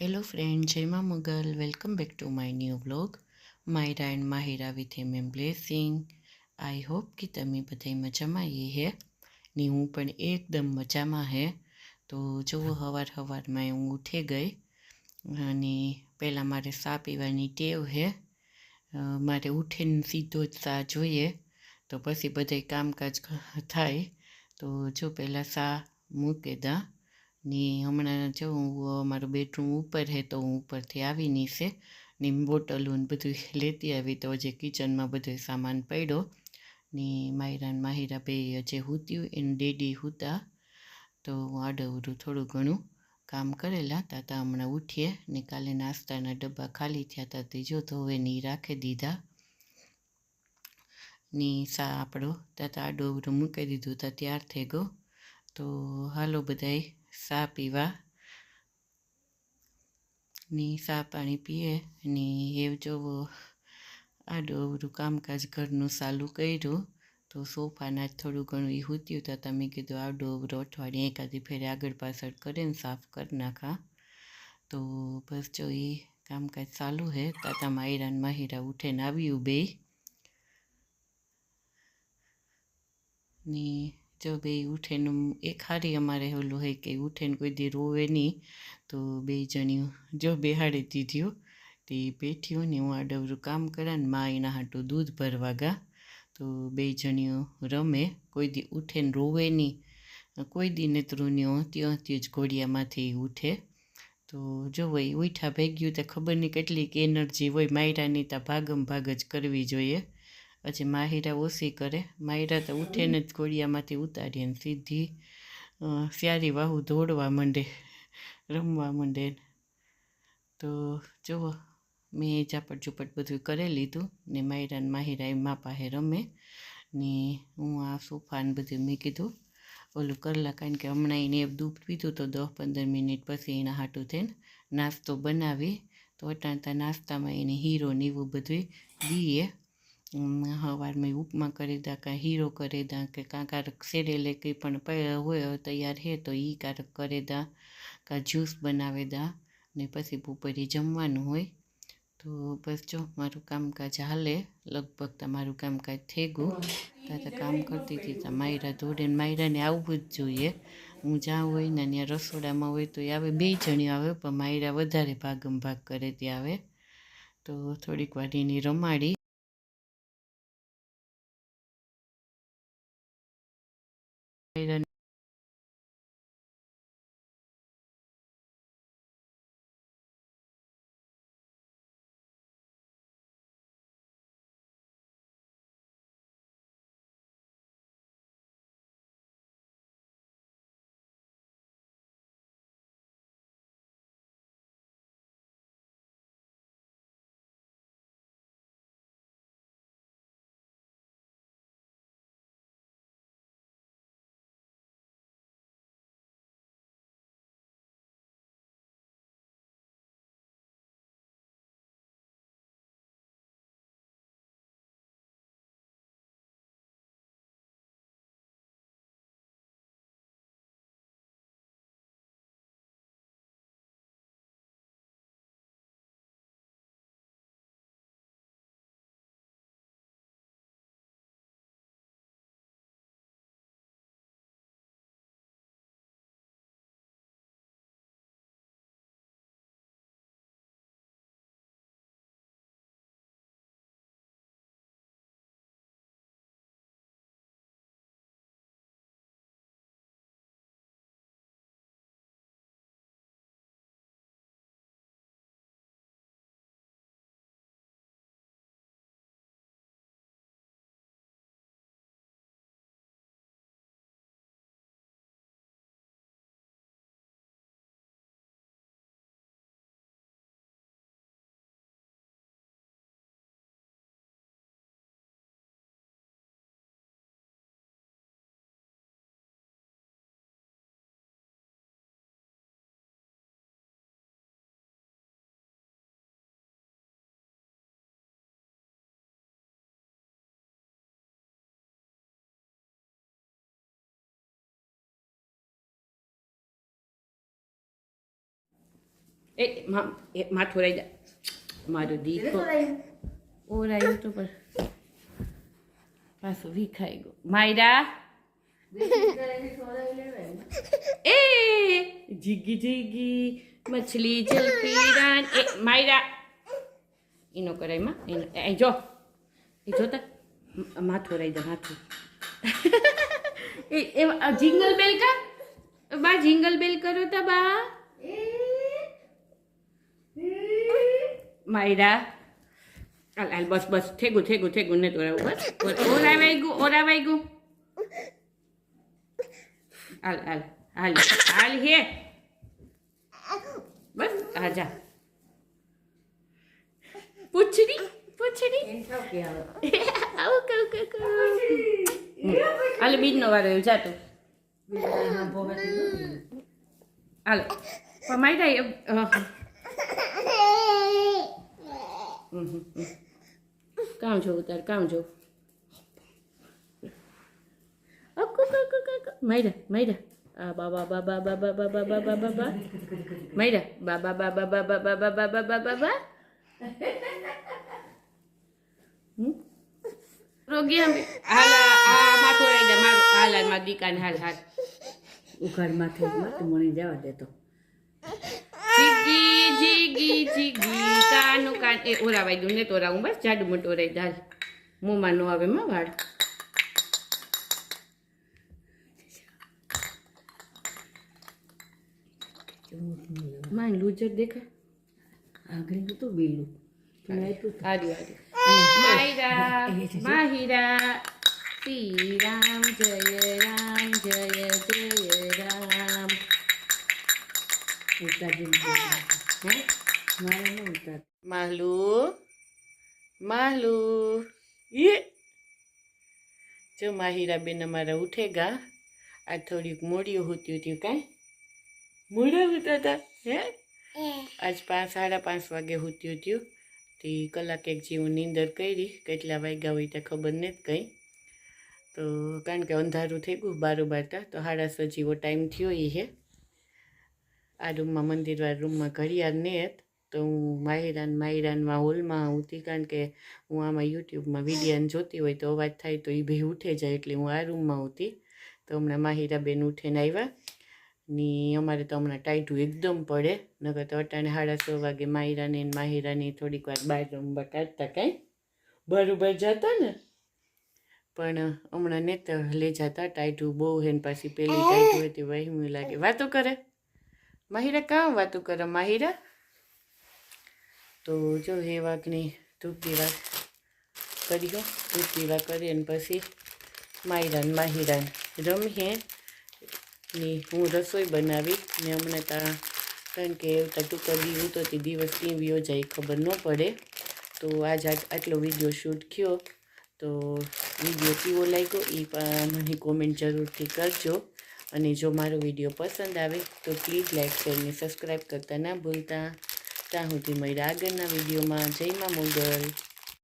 Hello friend જય મા Mogal welcome back to my new vlog Myra and Mahira with M M blessing I hope કે તમે બધા મજામાં એ હે ને હું પણ એકદમ મજામાં હે તો જુઓ હવાર હવારમાં હું ઉઠી ગઈ અને પહેલાં મારે સા પીવાની ટેવ હે મારે ઉઠીને સીધો જ સા જોઈએ તો પછી બધા કામકાજ થાય તો જો પહેલાં સા મૂકી દા ને હમણાં જો હું મારું બેડરૂમ ઉપર હે તો હું ઉપરથી આવી નીચે ને બોટલું ને બધું લેતી આવી તો જે કિચનમાં બધો સામાન પડ્યો. ને માયરા ને માહિરા બે જે હૂત્યું એને ડેડી હૂતા. તો આડવરું થોડું ઘણું કામ કરેલા તાતા હમણાં ઉઠીએ ને કાલે નાસ્તાના ડબ્બા ખાલી થયા હતા તે જો ધોવે ની રાખી દીધા. ની સા આપણો તાતા આડો મૂકી દીધું તા ત્યાર થઈ ગયો તો હાલો બધાય સા પીવા, ની સા પાણી પીએ, ને એ જોવો આડું અવડું કામકાજ ઘરનું ચાલુ કર્યું, તો સોફાના થોડું ઘણું એ હૂત્યું તો તમે કીધું આડું અવડું અઠવાડિયે એકાદી ફેરે આગળ પાછળ કરીને સાફ કરી નાખા. તો બસ જો એ કામકાજ ચાલુ હે, તાતા માયરા ને માહિરા ઉઠીને આવ્યું બે ને જો બે ઉઠેન એક હારી અમારે ઓલું હોય કે ઉઠેન કોઈ દી રોવે નહીં, તો બે જણી જો બેહાડી દીધ્યું, તે બેઠ્યું ને હું આડવરું કામ કરા ને મા એના હાટું દૂધ ભરવા ગા. તો બે જણીઓ રમે, કોઈ દી ઉઠે ને રોવે નહીં. કોઈ દી નેત્રુનીઓ ત્યાં ત્યાં જ ઘોડિયામાંથી ઉઠે. તો જો હોય ઉઠા ભેગ્યું, તો ખબર નહીં કેટલીક એનર્જી હોય માયરાની તો ભાગમ ભાગ જ કરવી જોઈએ. પછી માહિરા ઓછી કરે. માહિરા તો ઉઠીને જ કોળિયામાંથી ઉતારીને સીધી સ્યારી વાહુ દોડવા માંડે, રમવા માંડે તો જુઓ, મેં ઝાપટ ચૂપટ બધું કરી લીધું ને માયરા ને માહિરા એ મા પાસે રમે ને હું આ સોફા ને બધું મેં કીધું. ઓલું કરલા કારણ કે હમણાં એને દૂધ પીધું તો દસ પંદર મિનિટ પછી એના હાટું થઈને નાસ્તો બનાવી. તો અટાણતા નાસ્તામાં એને હીરો ને એવું બધું દઈએ. સવારમાં ઉપમા કરી દા કાં હીરો કરી દા, કે કાં કારક સેરેલે કંઈ પણ હોય, તૈયાર હે, તો એ કારક કરી દા કાં જ્યુસ બનાવી દા, ને પછી બપોરે જમવાનું હોય. તો બસ જો, મારું કામકાજ હાલે. લગભગ તમારું કામકાજ થઈ ગયું. તાતા કામ કરતી હતી ત્યાં માયરા દોડે માયરાને આવવું જ જોઈએ. હું જ્યાં હોય ને ત્યાં રસોડામાં હોય, તો એ આવે, બે જણી આવે, પણ માયરા વધારે ભાગમ ભાગ કરે ત્યાં આવે. તો થોડીક વાર એની રમાડી. એ માથું રહી જા. મારો દીકરો. ઓરાયું તો પણ પાછું વિખાઈ ગયો. માયરા. એ જીગી જીગી મછલી જલતી રાન એ માયરા. એનો કરાયમાં. એનો એ જો. એ જોતા. માથું રહી જા માથું એ જિંગલ બેલ કા? બા જિંગલ બેલ કરો તા બા. માયરા. હાલ હાલ બસ બસ થેગું થેગું થેગું ને તોરાવું બસ ઓર- ઓરાવાઈ ગયું ઓરાવાઈ ગયું હાલ હાલ હાલ હાલ હે. બસ, આ જા. પૂછડી પૂછડી. આવું કહું કહું હાલ, બીજનો વારો એવું જા તું. હાલ. પણ એ કામ જોવું ઉતાર કામ જો અકુ કુ કુ કુ માયરા માયરા આ બાબા બાબા બાબા બાબા બાબા બાબા માયરા બાબા બાબા બાબા બાબા બાબા બાબા બા રોગી અમે હાલ આ માથું રહી જા મારું હાલ હાલ મારી દીકાને હાલ હાલ ઉઘાડ માથે મને જવા દેતો જીગી જીગી કાનું કાન. એ ઓરાવાઈ દઉં ને તોરાવું બસ જાડુ મોટું ઓરાઈ દાલ મોંમાં નો આવે માં વાળ. લૂજર દેખાય આગળ નતું બેલું. માહિરા. શ્રી રામ જય રામ જય જય રામ ઉતારી હે? મારે ન ઉતાર માલુ માલુ ये જો માહિરા બેન અમારા ઉઠેગા આ થોડીક મોડીઓ હોતી હતી કાંઈ મોડા હોતા હતા હે આજ પાંચ સાડા પાંચ વાગે હોતી હતી તે કલાક એક જેવું નીંદર કરી કેટલા વાગ્યા હોય તે ખબર નથી કંઈ તો કારણ કે અંધારું થઈ ગયું બારોબાર તા તો સાડા જેવો ટાઈમ થયો એ હે આ રૂમમાં મંદિરવાળા રૂમમાં ઘડિયાળ ને જ તો હું માહિરાન માહિરાનમાં હોલમાં ઉતી કારણ કે હું આમાં યુટ્યુબમાં વિડીયાને જોતી હોય તો અવાજ થાય તો એ બે ઉઠે જાય એટલે હું આ રૂમમાં ઉતી તો હમણાં માહિરાબેન ઉઠીને આવ્યા ને અમારે તો હમણાં ટાઈટું એકદમ પડે. નકર તો અટાણે સાડા છ વાગે માહિરાને માહિરાની થોડીક વાર બહાર રમવા કાઢતા કાંઈ. બરોબર જતા ને? પણ હમણાં ને તો લઈ જતા ટાઈટું બહુ હેન પાછી પેલી ટાઈટું હતી વહેમી લાગે. વાતો કરે. માહિરા કાં વાતો કરે? માહિરા? તો જો એ વાઘની ધૂપ દીવા કરી હો ધૂપ દીવા કરી અને પછી માહિરાન માહિરાન રમીએ. ને હું રસોઈ બનાવી ને હમણાં ત્યાં કારણ કે એવું ટૂંકો દી તો તે દિવસ કેમ વ્યો ખબર ન પડે. તો આજ આટલો વીડિયો શૂટ થયો. તો વીડિયો કેવો લાગ્યો એ પણ મને કોમેન્ટ જરૂરથી કરજો. અને જો મારો વીડિયો પસંદ આવે તો પ્લીઝ લાઇક શેર ને સબસ્ક્રાઈબ કરતા ના ભૂલતા. ત્યાં સુધી મળ્યા આગળના વિડીયોમાં. જય મા મોગલ.